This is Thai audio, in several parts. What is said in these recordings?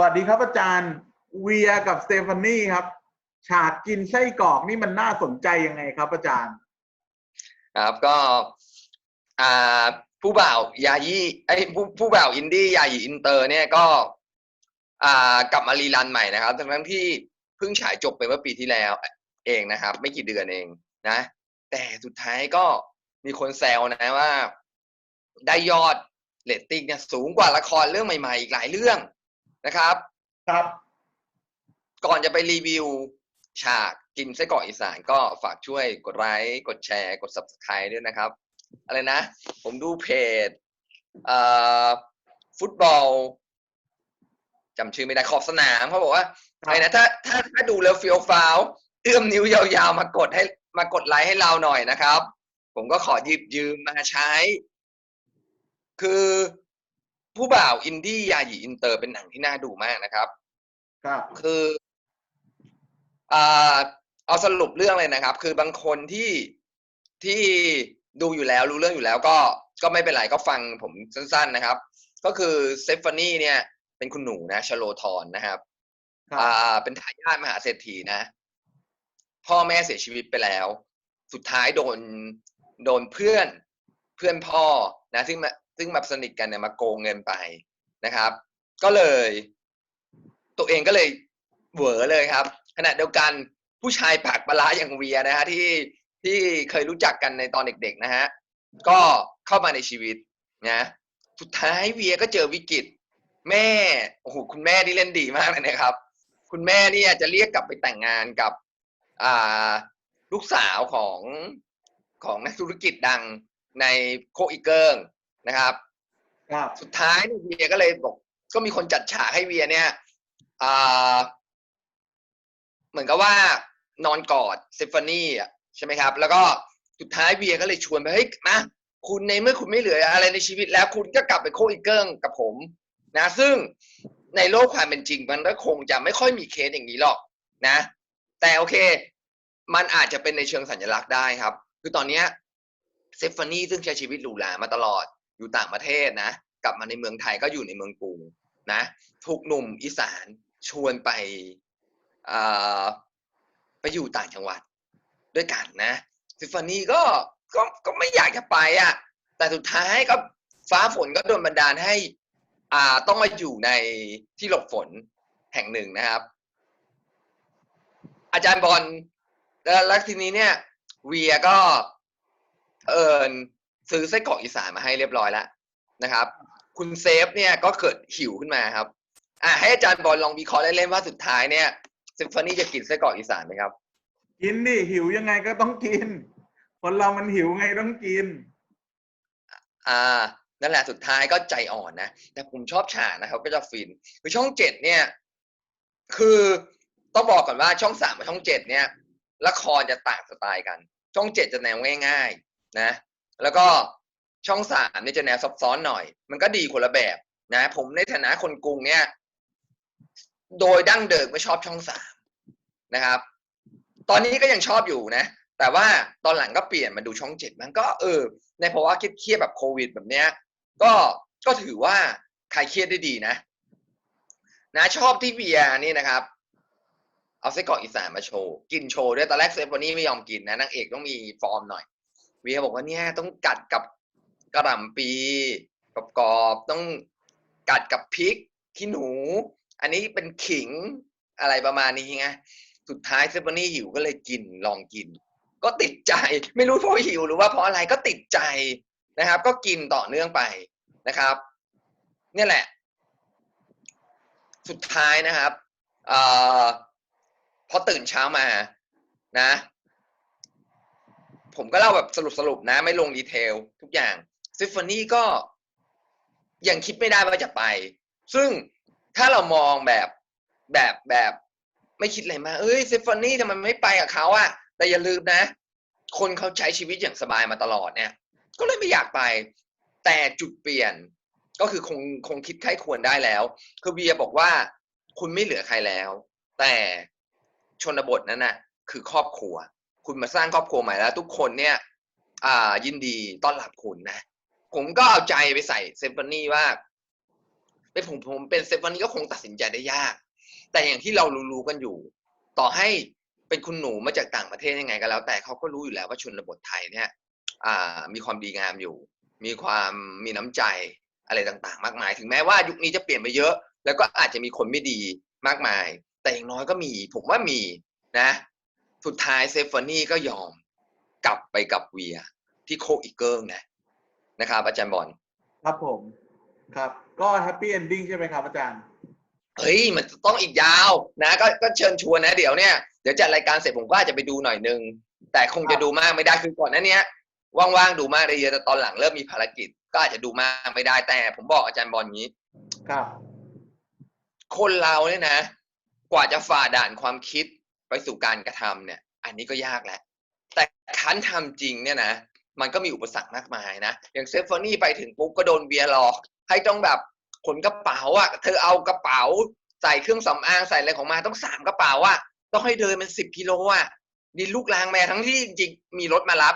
วัสดีครับอาจารย์เวียกับสเตฟานี่ครับ ฉากกินไส้กรอกนี่มันน่าสนใจยังไงครับอาจารย์ ครับก็อ่าผู้บ่าวยายีไอ้ผู้ผู้บ่าวอินดี้ยายีอินเตอร์ เนี่ยก็ อ่ากลับมารีรันใหม่นะครับทั้งทั้งที่เพิ่งฉายจบไปเมื่อปีที่แล้ว เองนะครับ ไม่กี่เดือนเองนะ แต่สุดท้ายก็มีคนแซวนะว่า ได้ยอดเรตติ้งเนี่ยสูงกว่าละครเรื่องใหม่ๆอีกหลายเรื่อง นะครับ ครับ ก่อนจะไปรีวิว ฉากกินไส้กรอกอีสานก็ฝากช่วยกดไลค์กดแชร์กด subscribe ด้วยนะครับ อะไรนะ ผมดูเพจเอ่อฟุตบอลจำชื่อไม่ได้ขอบสนามเขาบอกว่าครับอะไรนะถ้าถ้าถ้าดูแล้วเฟียวฟาวเอื้อมนิ้วยาวๆมากดให้มากดไลค์ให้เราหน่อยนะครับ ผมก็ขอยืมยืมมาใช้ คือ ผู้บ่าวอินดี้ยาหยีอินเตอร์เป็นหนังที่น่าดูมากนะครับ ครับ คืออ่าเอาสรุปเรื่องเลยนะครับ คือบางคนที่ที่ดูอยู่แล้วรู้เรื่องอยู่แล้วก็ก็ไม่เป็นไรก็ฟังผมสั้น ๆนะครับ ก็คือเซฟานี่เนี่ย เป็นคุณหนูนะชโลทอนนะครับครับอ่าเป็นทายาทมหาเศรษฐีนะ พ่อแม่เสียชีวิตไปแล้ว สุดท้ายโดนโดนเพื่อนเพื่อนพ่อนะ ซึ่งมา ซึ่งมาสนิทกันเนี่ยมาโกงเงินไปนะครับ ก็เลย ตัวเองก็เลยเหวอเลยครับ ขณะเดียวกันผู้ชายปากปลาร้าอย่างเวียนะฮะที่ที่เคยรู้จักกันในตอนเด็กๆนะฮะก็เข้ามาในชีวิตนะสุดท้ายเวียก็เจอวิกฤต แม่โอ้โหคุณแม่ที่เล่นดีมากเลยนะครับ คุณแม่นี่จะเรียกกลับไปแต่งงานกับอ่าลูกสาวของของนักธุรกิจดังในโคอีเกิง นะครับครับ สุดท้ายเนี่ยเวียก็เลยบอก ก็มีคนจัดฉากให้เวียเนี่ยอ่าเหมือนกับว่านอนกอดเซฟานี่อะใช่ไหมครับ แล้วก็สุดท้ายเวียก็เลยชวนไปเฮ้ยมาคุณในเมื่อคุณไม่เหลืออะไรในชีวิตแล้ว คุณก็กลับไปโคอีเกิงกับผม นะ ซึ่งในโลกความเป็นจริงมันก็คงจะไม่ค่อยมีเคสอย่างนี้หรอกนะ แต่โอเค มันอาจจะเป็นในเชิงสัญลักษณ์ได้ครับ คือตอนเนี้ยเซฟานี่ซึ่งใช้ชีวิตหรูหรามาตลอด อยู่ต่างประเทศนะ กลับมาในเมืองไทยก็อยู่ในเมืองกรุงนะถูกหนุ่มอีสานชวนไปไปอยู่ต่างจังหวัดด้วยกันนะซิฟานีก็ก็ก็ไม่อยากจะไปอะแต่สุดท้ายก็ฟ้าฝนก็โดนบันดาลให้ อ่าต้องมาอยู่ในที่หลบฝนแห่งหนึ่งนะครับ อาจารย์บอลแล้วแล้วทีนี้เนี่ย เวียก็เอิญ ซื้อไส้กรอกอีสานมาให้เรียบร้อยแล้วนะครับ คุณเซฟเนี่ยก็เกิดหิวขึ้นมาครับ อ่าให้อาจารย์บอลลองวิเคราะห์เล่นๆว่าสุดท้ายเนี่ยซิมโฟนีจะกินไส้กรอกอีสานไหมครับ กินดิหิวยังไงก็ต้องกิน คนเรามันหิวไงต้องกิน อ่านั่นแหละสุดท้ายก็ใจอ่อนนะแต่ผมชอบฉากนะครับ ก็จะฟินคือช่องเจ็ดเนี่ย คือต้องบอกก่อนว่าช่องสามกับช่องเจ็ดเนี่ยละครจะต่างสไตล์กัน ช่องเจ็ดจะแนวง่าย ๆ นะ แล้วก็ช่องสามเนี่ยจะแนวซับซ้อนหน่อย มันก็ดีคนละแบบนะ ผมในฐานะคนกรุงเนี่ย โดยดั้งเดิมไม่ชอบช่องสามนะครับ ตอนนี้ก็ยังชอบอยู่นะ แต่ว่าตอนหลังก็เปลี่ยนมาดูช่องเจ็ดมันก็เออ ในภาวะเครียดแบบโควิดแบบเนี้ย ก็ก็ถือว่าคลายเครียดได้ดีนะ นะชอบที่เบียร์นี่นะครับ เอาไส้กรอกอีสานมาโชว์ กินโชว์ด้วยตอนแรกเซฟวันนี้ไม่ยอมกินนะนางเอกต้องมีฟอร์มหน่อย เวียบอกว่าเนี่ยต้องกัดกับกระหล่ำปีกรอบๆต้องกัดกับพริกขี้หนู อันนี้เป็นขิงอะไรประมาณนี้ไงสุดท้ายเซฟานี่หิวก็เลยกินลองกิน ก็ติดใจไม่รู้เพราะหิวหรือว่าเพราะอะไรก็ติดใจนะครับ ก็กินต่อเนื่องไปนะครับ เนี่ยแหละ สุดท้ายนะครับอพอตื่นเช้ามานะ ผมก็เล่าแบบสรุปสรุปๆนะ ไม่ลงดีเทล ทุกอย่างซิฟฟานี่ก็ยังคิดไม่ได้ว่าจะไป ซึ่งถ้าเรามองแบบแบบแบบไม่คิดอะไรมา เอ้ยซิฟฟานี่ทำไมไม่ไปกับเขาอะแต่อย่าลืมนะ คนเขาใช้ชีวิตอย่างสบายมาตลอดเนี่ย ก็เลยไม่อยากไป แต่จุดเปลี่ยนก็คือคงคงคิดไข้ควรได้แล้ว คือเบียบอกว่าคุณไม่เหลือใครแล้ว แต่ชนบทนั้นน่ะ คือครอบครัว คุณมาสร้างครอบครัวใหม่แล้ว ทุกคนเนี่ยอ่ายินดีต้อนรับคุณนะ ผมก็เอาใจไปใส่เซมโฟนีว่าเป็นผมผมเป็นเซฟวันนี้ก็คงตัดสินใจได้ยาก แต่อย่างที่เรารู้ๆกันอยู่ ต่อให้เป็นคุณหนูมาจากต่างประเทศยังไงก็แล้ว แต่เขาก็รู้อยู่แล้วว่าชนบทไทยเนี่ยอ่ามีความดีงามอยู่ มีความมีน้ำใจอะไรต่างๆ มากมาย ถึงแม้ว่ายุคนี้จะเปลี่ยนไปเยอะ แล้วก็อาจจะมีคนไม่ดีมากมาย แต่อย่างน้อยก็มี ผมว่ามีนะ สุดท้ายเซฟานี่ก็ยอมกลับไปกับเวียที่โคกอีเกิลนะนะครับ อาจารย์บอลครับผมครับ ก็แฮปปี้เอนดิ้งใช่ไหมครับอาจารย์เฮ้ยมันต้องอีกยาวนะก็ก็เชิญชวนนะเดี๋ยวเนี่ยเดี๋ยวจัดรายการเสร็จผมก็อาจจะไปดูหน่อยนึง แต่คงจะดูมากไม่ได้คือก่อนหน้าเนี้ยว่างๆดูมากได้เยอะแต่ตอนหลังเริ่มมีภารกิจ ก็อาจจะดูมากไม่ได้แต่ผมบอกอาจารย์บอลอย่างนี้ ครับ คนเราเนี่ยนะ กว่าจะฝ่าด่านความคิด ไปสู่การกระทำเนี่ย อันนี้ก็ยากแหละแต่คันทำจริงเนี่ยนะมันก็มีอุปสรรคมากมายนะอย่างเซฟฟานี่ไปถึงปุ๊บก็โดนเบียร์หลอก ให้ต้องแบบขนกระเป๋าอะเธอเอากระเป๋า ใส่เครื่องสำอางใส่อะไรของมาต้องสามกระเป๋าอะต้องให้เดินเป็นสิบกิโลอะดินลูกลางแม่ทั้งที่จริงมีรถมารับ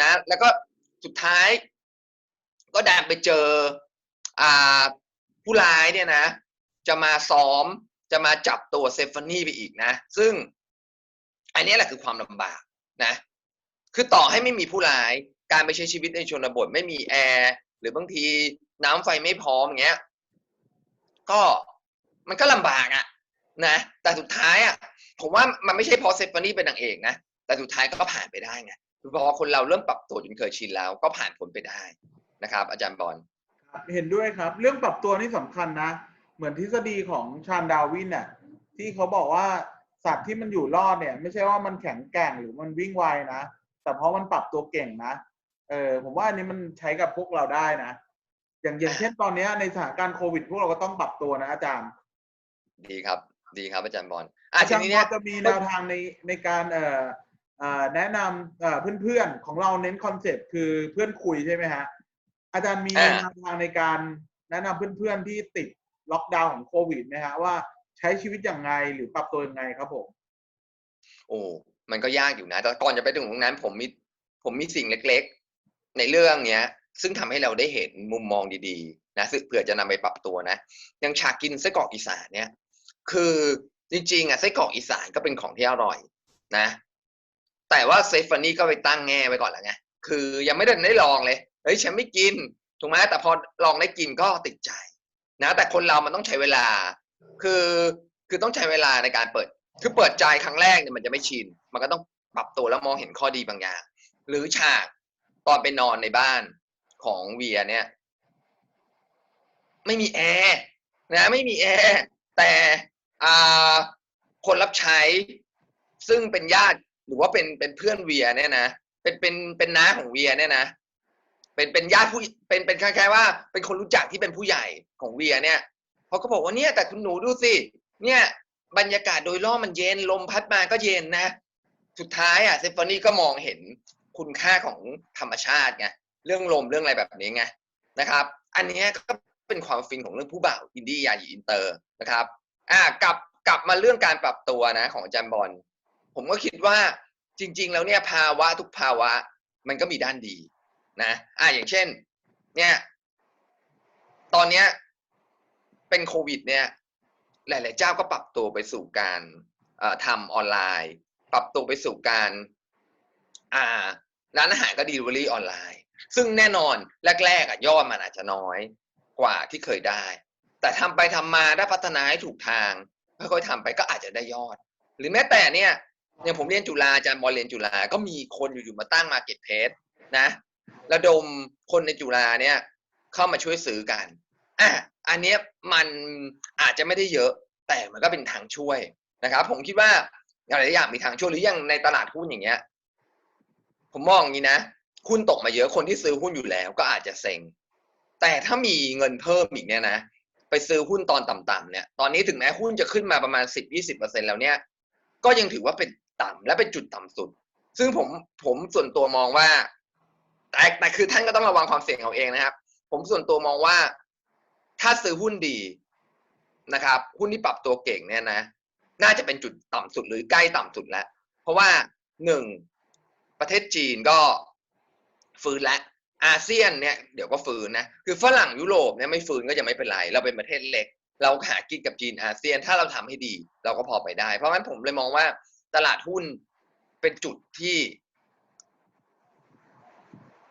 นะ แล้วก็สุดท้าย ก็ดันไปเจอ อ่า ผู้ร้ายเนี่ยนะ จะมาซ้อมจะมาจับตัวเซฟานี่ไปอีกนะ ซึ่ง อันนี้แหละคือความลำบากนะ คือต่อให้ไม่มีผู้ร้าย การไปใช้ชีวิตในชนบทไม่มีแอร์หรือบางทีน้ำไฟไม่พร้อมอย่างเงี้ย ก็มันก็ลำบากอะนะ แต่สุดท้ายอะผมว่ามันไม่ใช่เพอเซฟานี่เป็นนางเอกนะ แต่สุดท้ายก็ผ่านไปได้ไงคือพอคนเราเริ่มปรับตัวจนเคยชินแล้ว ก็ผ่านพ้นไปได้นะครับ อาจารย์บอลเห็นด้วยครับ เรื่องปรับตัวนี่สำคัญนะ เหมือนทฤษฎีของชาญดาวินน่ะที่เขาบอกว่า สัตว์ที่มันอยู่รอดเนี่ย ไม่ใช่ว่ามันแข็งแกร่งหรือมันวิ่งไวนะ แต่เพราะมันปรับตัวเก่งนะเออผมว่าอันนี้มันใช้กับพวกเราได้นะ อย่างอย่างเช่นตอนเนี้ยในสถานการณ์โควิด พวกเราก็ต้องปรับตัวนะอาจารย์ ดีครับ ดีครับอาจารย์บอลอะอาทีจารย์นี้พเนี่อยจะมีแนวทางในในการเอ่อเอ่อแนะนำเอ่อเพื่อนๆของเราเน้นคอนเซ็ปต์คือเพื่อนคุยใช่ไหมฮะอาจารย์มีอ่าแนวทางในการแนะนำเพื่อนๆที่ติดล็อกดาวน์ของโควิดไหมฮะว่า ใช้ชีวิตอย่างไงหรือปรับตัวยังไงครับผม โอ้ มันก็ยากอยู่นะ แต่ก่อนจะไปถึงตรงนั้น ผมมีผมมีสิ่งเล็ก ๆ ในเรื่องเนี้ย ซึ่งทำให้เราได้เห็นมุมมองดีๆ นะเผื่อจะนำไปปรับตัวนะอย่างฉากกินไส้กรอกอีสานเนี่ย คือจริงๆอะไส้กรอกอีสานก็เป็นของที่อร่อย นะ แต่ว่าเซฟานี่ก็ไปตั้งแง่ไว้ก่อนแล้วไงคือยังไม่ได้ได้ลองเลยเฮ้ยฉันไม่กินถูกไหมแต่พอลองได้กินก็ติดใจนะแต่คนเรามันต้องใช้เวลา คือคือต้องใช้เวลาในการเปิด คือเปิดใจครั้งแรกเนี่ยมันจะไม่ชิน มันก็ต้องปรับตัวแล้วมองเห็นข้อดีบางอย่าง หรือฉากตอนไปนอนในบ้านของเวียเนี่ย ไม่มีแอร์นะไม่มีแอร์แต่อาคนรับใช้ซึ่งเป็นญาติหรือว่าเป็นเป็นเพื่อนเวียเนี่ยนะเป็นเป็นเป็นน้าของเวียเนี่ยนะเป็นเป็นญาติผู้เป็นเป็นคล้ายๆว่า เป็นคนรู้จักที่เป็นผู้ใหญ่ของเวียเนี่ย เขาก็บอกว่าเนี่ยแต่คุณหนูดูสิ เนี่ยบรรยากาศโดยรอบมันเย็นลมพัดมาก็เย็นนะ สุดท้ายอะเซฟานี่ก็มองเห็นคุณค่าของธรรมชาติไงเรื่องลมเรื่องอะไรแบบนี้ไงนะครับ อันนี้ก็เป็นความฟินของเรื่องผู้บ่าวอินดี้ยาหยีอินเตอร์นะครับอ่ากลับกลับมาเรื่องการปรับตัวนะ ของอาจารย์บอลผมก็คิดว่าจริง ๆ แล้วเนี่ยภาวะทุกภาวะมันก็มีด้านดีนะอ่าอย่างเช่น เนี่ย ตอนเนี้ย เป็นโควิด เนี่ย หลาย ๆ เจ้าก็ปรับตัวไปสู่การทำออนไลน์ ปรับตัวไปสู่การร้านอาหารก็ดีลิเวอรี่ออนไลน์ ซึ่งแน่นอนแรก ๆอะยอดมันอาจจะน้อยกว่าที่เคยได้ แต่ทำไปทำมาได้พัฒนาให้ถูกทางค่อยๆทำไปก็อาจจะได้ยอด หรือแม้แต่เนี่ยอย่างผมเรียนจุฬาอาจารย์บอลเรียนจุฬาก็มีคนอยู่ๆมาตั้งมาเก็ตเพจนะระดมคนในจุฬาเนี่ยเข้ามาช่วยซื้อกัน อะอันเนี้ยมันอาจจะไม่ได้เยอะ แต่มันก็เป็นทางช่วยนะครับ ผมคิดว่าอะไรหลายอย่างมีทางช่วยหรืออย่างในตลาดหุ้นอย่างเงี้ย ผมมองอย่างนี้นะหุ้นตกมาเยอะคนที่ซื้อหุ้นอยู่แล้วก็อาจจะเซ็งแต่ถ้ามีเงินเพิ่มอีกเนี่ยนะไปซื้อหุ้นตอนต่ำๆเนี่ยตอนนี้ถึงแม้หุ้นจะขึ้นมาประมาณสิบยี่สิบเปอร์เซ็นแล้วเนี่ยก็ยังถือว่าเป็นต่ำและเป็นจุดต่ำสุด ซึ่งผมผมส่วนตัวมองว่า แต่แต่คือท่านก็ต้องระวังความเสี่ยงเอาเองนะครับ ผมส่วนตัวมองว่า ถ้าซื้อหุ้นดีนะครับ หุ้นที่ปรับตัวเก่งเนี่ยนะ น่าจะเป็นจุดต่ำสุดหรือใกล้ต่ำสุดแล้ว เพราะว่าหนึ่งประเทศจีนก็ฟื้นแล้วอาเซียนเนี่ยเดี๋ยวก็ฟื้นนะ คือฝรั่งยุโรปเนี่ยไม่ฟื้นก็จะไม่เป็นไร เราเป็นประเทศเล็ก เราหากินกับจีนอาเซียน ถ้าเราทำให้ดี เราก็พอไปได้ เพราะงั้นผมเลยมองว่าตลาดหุ้นเป็นจุดที่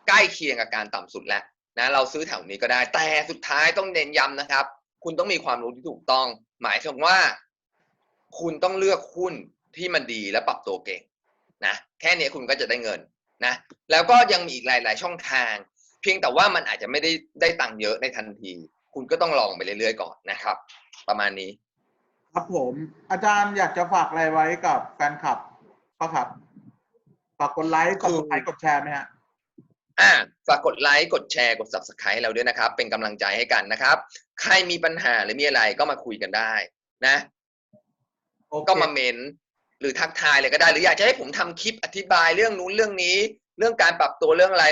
ใกล้เคียงกับการต่ำสุดแล้ว นะเราซื้อแถวนี้ก็ได้ แต่สุดท้ายต้องเน้นย้ำนะครับ คุณต้องมีความรู้ที่ถูกต้อง หมายถึงว่า คุณต้องเลือกหุ้นที่มันดีและปรับตัวเก่งนะแค่นี้คุณก็จะได้เงินนะแล้วก็ยังมีอีกหลาย ๆ ช่องทาง เพียงแต่ว่ามันอาจจะไม่ได้ได้ตังค์เยอะในทันที คุณก็ต้องลองไปเรื่อย ๆ ก่อนนะครับ ประมาณนี้ ครับผมอาจารย์อยากจะฝากอะไรไว้กับแฟนคลับปะครับฝากกดไลค์กดไลค์กดแชร์ไหมฮะ อ่าฝากกดไลค์กดแชร์กด subscribe ให้เราด้วยนะครับ เป็นกำลังใจให้กันนะครับ ใครมีปัญหาหรือมีอะไรก็มาคุยกันได้นะ โอเคก็มาเมนหรือทักทายเลยก็ได้ หรืออยากจะให้ผมทำคลิปอธิบายเรื่องนู้นเรื่องนี้ เรื่องการปรับตัวเรื่องอะไร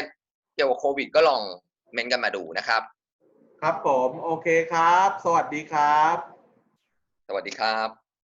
เกี่ยวกับโควิดก็ลองเมนกันมาดูนะครับ ครับผม โอเคครับ สวัสดีครับ สวัสดีครับ